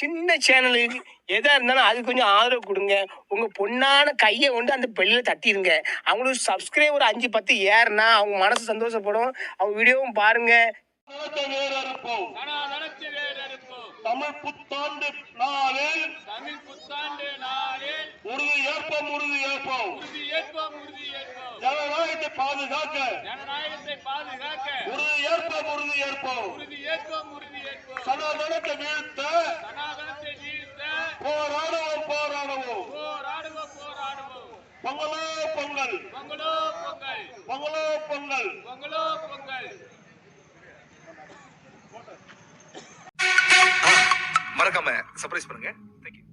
சின்ன சேனலுக்கு எதா இருந்தாலும் அது கொஞ்சம் ஆதரவு கொடுங்க. உங்க பொண்ணான கையை கொண்டு அந்த பெல்லில் தட்டிடுங்க அவங்களுக்கு சப்ஸ்கிரைபர் அஞ்சு பத்து ஏறுனா அவங்க மனசு சந்தோஷப்படும். அவங்க வீடியோவும் பாருங்க. தமிழ் புத்தாண்டு நாளில் தமிழ் புத்தாண்டு நாளில் உறுதி ஏற்போம் உறுதி ஏற்போம். உறுதி ஏற்போம் உறுதி ஏற்போம் ஜனநாயகத்தை பாதுகாக்க. ஜனநாயகத்தை பாதுகாக்க உறுதி ஏற்போம் உறுதி ஏற்போம் உறுதி ஏற்போம் உறுதி ஏற்போம். பொங்கல். பொங்கலோ பொங்கல். பொங்கலோ பொங்கல். பொங்கலோ பொங்கல். மறக்காம சர்ப்ரைஸ் பண்ணுங்க. தேங்க்யூ